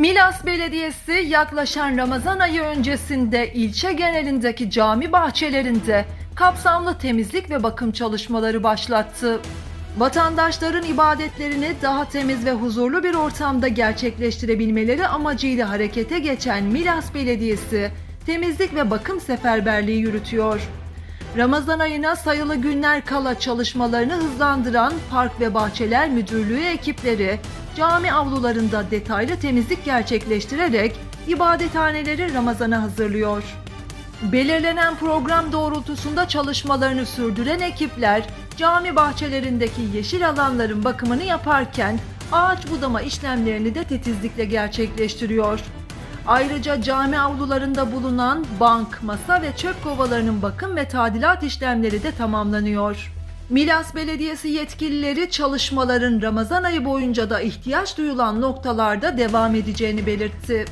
Milas Belediyesi yaklaşan Ramazan ayı öncesinde ilçe genelindeki cami bahçelerinde kapsamlı temizlik ve bakım çalışmaları başlattı. Vatandaşların ibadetlerini daha temiz ve huzurlu bir ortamda gerçekleştirebilmeleri amacıyla harekete geçen Milas Belediyesi temizlik ve bakım seferberliği yürütüyor. Ramazan ayına sayılı günler kala çalışmalarını hızlandıran Park ve Bahçeler Müdürlüğü ekipleri cami avlularında detaylı temizlik gerçekleştirerek ibadethaneleri Ramazan'a hazırlıyor. Belirlenen program doğrultusunda çalışmalarını sürdüren ekipler cami bahçelerindeki yeşil alanların bakımını yaparken ağaç budama işlemlerini de titizlikle gerçekleştiriyor. Ayrıca cami avlularında bulunan bank, masa ve çöp kovalarının bakım ve tadilat işlemleri de tamamlanıyor. Milas Belediyesi yetkilileri çalışmaların Ramazan ayı boyunca da ihtiyaç duyulan noktalarda devam edeceğini belirtti.